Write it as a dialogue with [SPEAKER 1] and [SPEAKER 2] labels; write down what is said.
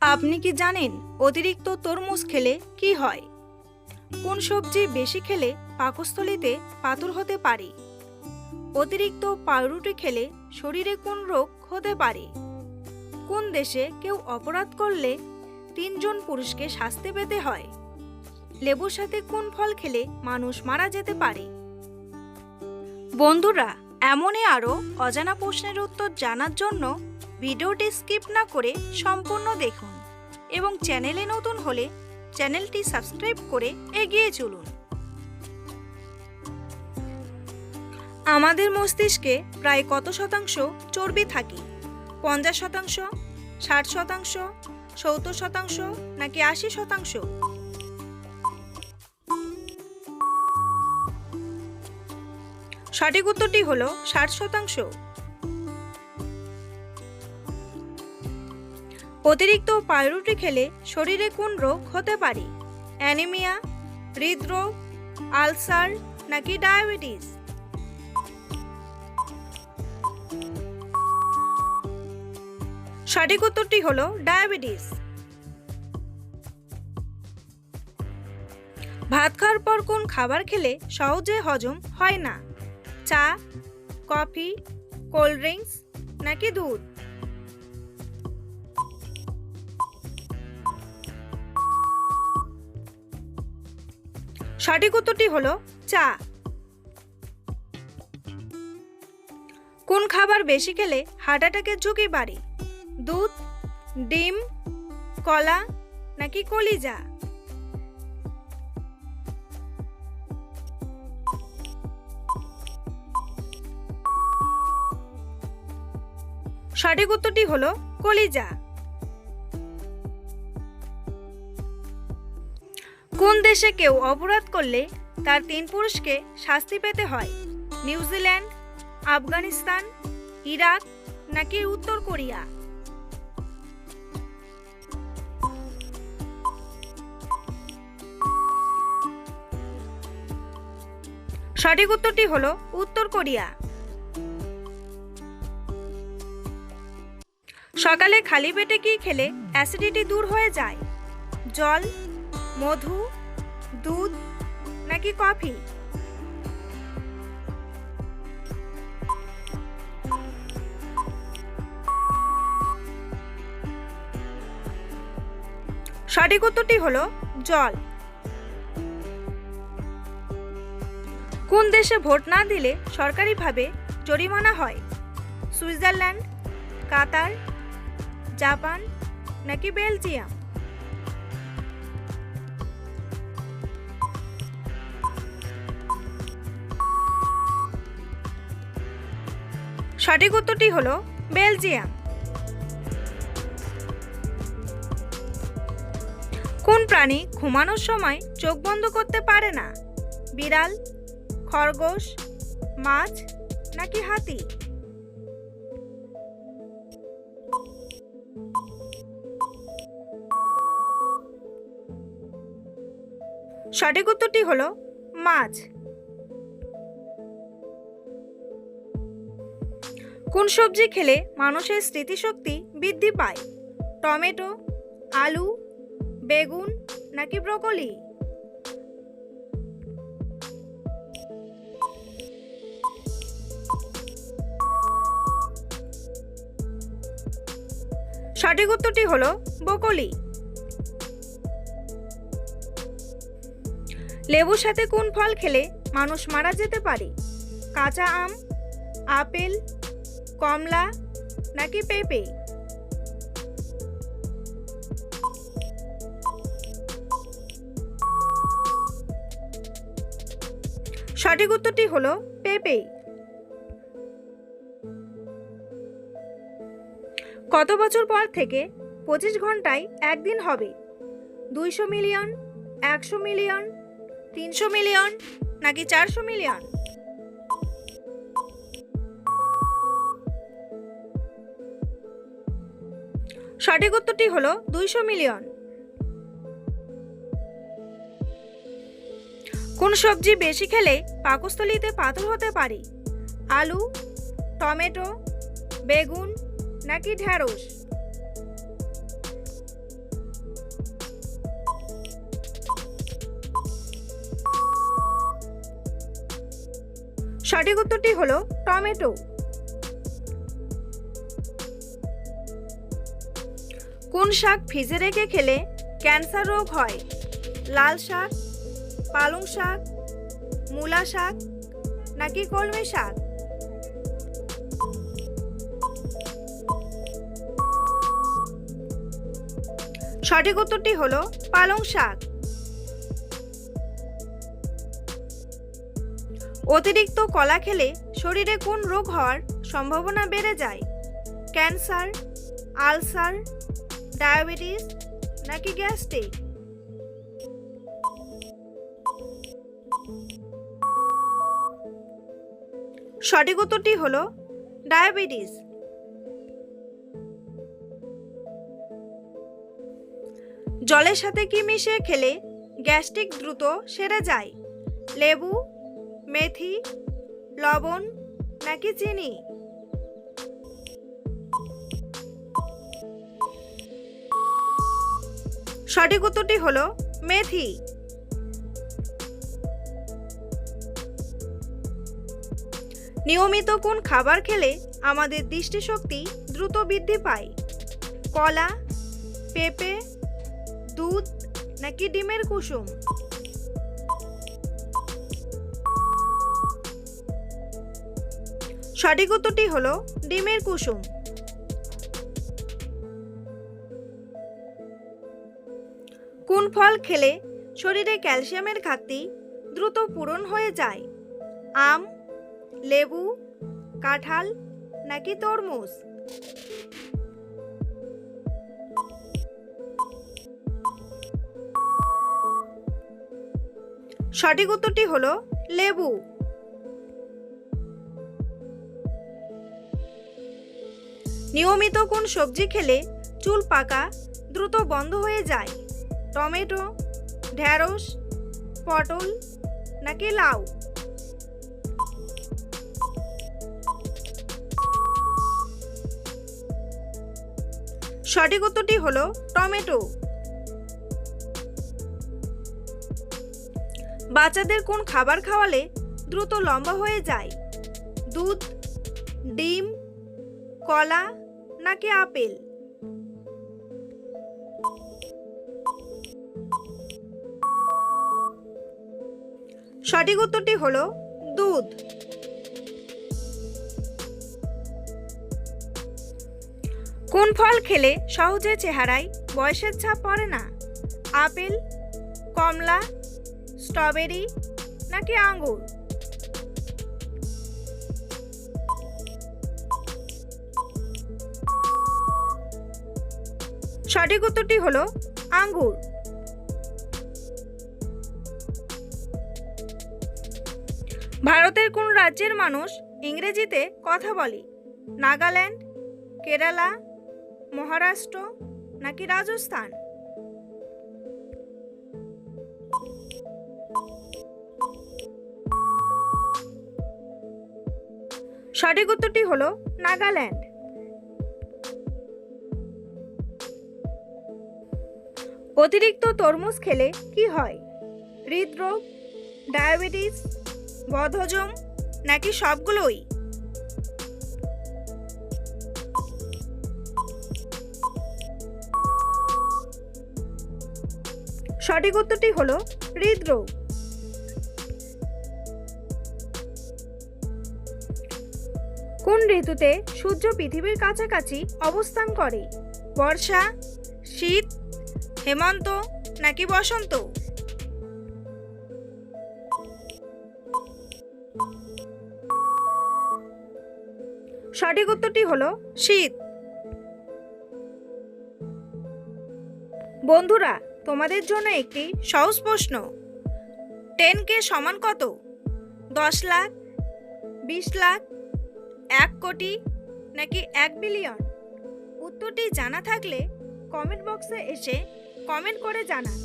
[SPEAKER 1] আপনি কি জানেন অতিরিক্ত তরমুজ খেলে কি হয়? কোন সবজি বেশি খেলে পাকস্থলীতে পাথর হতে পারে? অতিরিক্ত পাউরুটি খেলে শরীরে কোন রোগ হতে পারে? কোন দেশে কেউ অপরাধ করলে তিনজন পুরুষকে শাস্তি পেতে হয়? লেবুর সাথে কোন ফল খেলে মানুষ মারা যেতে পারে? বন্ধুরা, এমনই আরও অজানা প্রশ্নের উত্তর জানার জন্য ভিডিওটি স্কিপ না করে সম্পূর্ণ দেখুন এবং চ্যানেলে নতুন হলে চ্যানেলটি সাবস্ক্রাইব করে এগিয়ে চলুন। আমাদের মস্তিষ্কে প্রায় কত শতাংশ চর্বি থাকে? পঞ্চাশ শতাংশ, ষাট শতাংশ, সত্তর শতাংশ, নাকি আশি শতাংশ? সঠিক উত্তরটি হল ষাট শতাংশ। অতিরিক্ত পাউরুটি খেলে শরীরে কোন রোগ হতে পারে? অ্যানিমিয়া, হৃদরোগ, আলসার নাকি ডায়াবেটিস? সঠিক উত্তরটি হলো ডায়াবেটিস। ভাত খাওয়ার পর কোন খাবার খেলে সহজে হজম হয় না? চা, কফি, কোল্ড ড্রিঙ্কস নাকি দুধ? সঠিক উত্তরটি হলো চা। কোন খাবার বেশি খেলে হার্ট অ্যাটাকের ঝুঁকি বাড়ে? দুধ, ডিম, কলা নাকি কলিজা? সঠিক উত্তরটি হলো কলিজা। কোন দেশে কেউ অপরাধ করলে তার তিন পুরুষকে শাস্তি পেতে হয়? নিউজিল্যান্ড, আফগানিস্তান, ইরাক নাকি উত্তর কোরিয়া? সঠিক উত্তরটি হল উত্তর কোরিয়া। সকালে খালি পেটে কি খেলে অ্যাসিডিটি দূর হয়ে যায়? জল, মধু দুধ নাকি কফি? সঠিক উত্তরটি হলো জল। কোন দেশে ভোট না দিলে সরকারিভাবে জরিমানা হয়? সুইজারল্যান্ড, কাতার, জাপান নাকি বেলজিয়াম? সঠিক উত্তরটি হলো বেলজিয়াম। কোন প্রাণী ঘুমানোর সময় চোখ বন্ধ করতে পারে না? বিড়াল, খরগোশ, মাছ নাকি হাতি? সঠিক উত্তরটি হলো মাছ। কোন সবজি খেলে মানুষের স্মৃতিশক্তি বৃদ্ধি পায়? টমেটো, আলু, বেগুন নাকি ব্রকলি? সঠিক উত্তরটি হলো বকলি লেবুর সাথে কোন ফল খেলে মানুষ মারা যেতে পারে? কাঁচা আম, আপেল কমলা নাকি পেঁপে? সঠিক উত্তরটি হলো পেঁপে। কত বছর পর থেকে পঁচিশ ঘন্টায় একদিন হবে? দুইশো মিলিয়ন, একশো মিলিয়ন, তিনশো মিলিয়ন নাকি চারশো মিলিয়ন? সঠিক উত্তরটি হলো দুইশো মিলিয়ন। কোন সবজি বেশি খেলে পাকস্থলিতে পাথর হতে পারে? আলু, টমেটো, বেগুন নাকি ঢ্যাঁড়স সঠিক উত্তরটি হলো টমেটো। কোন শাক ভিজে রেখে খেলে ক্যান্সার রোগ হয়? লাল শাক, পালং শাক, মূলা শাক নাকি কলমি শাক? সঠিক উত্তরটি হল পালং শাক। অতিরিক্ত কলা খেলে শরীরে কোন রোগ হওয়ার সম্ভাবনা বেড়ে যায়? ক্যান্সার, আলসার ডায়াবেটিস নাকি গ্যাস্ট্রিক? সঠিক উত্তরটি হলো ডায়াবেটিস। জলের সাথে কি মিশিয়ে খেলে গ্যাস্ট্রিক দ্রুত সেরে যায়? লেবু, মেথি, লবণ নাকি চিনি? সঠিক উত্তরটি হলো মেথি। নিয়মিত কোন খাবার খেলে আমাদের দৃষ্টিশক্তি দ্রুত বৃদ্ধি পায়? কলা, পেঁপে, দুধ নাকি ডিমের কুসুম? সঠিক উত্তরটি হলো ডিমের কুসুম। কোন ফল খেলে শরীরে ক্যালসিয়ামের ঘাটতি দ্রুত পূরণ হয়ে যায়? আম, লেবু, কাঁঠাল নাকি তরমুজ? সঠিক উত্তরটি হল লেবু। নিয়মিত কোন সবজি খেলে চুল পাকা দ্রুত বন্ধ হয়ে যায়? টমেটো ঢ্যাঁড়স পটল নাকি লাউ? সঠিক উত্তরটি হলো টমেটো। বাচ্চাদের কোন খাবার খাওয়ালে দ্রুত লম্বা হয়ে যায়? দুধ, ডিম, কলা নাকি আপেল? সঠিক উত্তরটি হলো দুধ। কোন ফল খেলে সহজে চেহারায় বয়সের ছাপ পড়ে না? আপেল, কমলা, স্ট্রবেরি নাকি আঙ্গুর? সঠিক উত্তরটি হলো আঙ্গুর। ভারতের কোন রাজ্যের মানুষ ইংরেজিতে কথা বলে? নাগাল্যান্ড, কেরালা, মহারাষ্ট্র নাকি রাজস্থান? সঠিক উত্তরটি হলো নাগাল্যান্ড। অতিরিক্ত তরমুজ খেলে কি হয়? হৃদরোগ, ডায়াবেটিস বদহজম নাকি সবগুলোই? সঠিক উত্তরটি হলো হৃদরোগ। কোন ঋতুতে সূর্য পৃথিবীর কাছাকাছি অবস্থান করে? বর্ষা, শীত, হেমন্ত নাকি বসন্ত? সঠিক উত্তরটি হলো শীত। বন্ধুরা, তোমাদের জন্য একটি সহজ প্রশ্ন। টেন কে সমান কত? দশ লাখ, বিশ লাখ, এক কোটি, নাকি এক বিলিয়ন উত্তরটি জানা থাকলে কমেন্ট বক্সে এসে কমেন্ট করে জানান।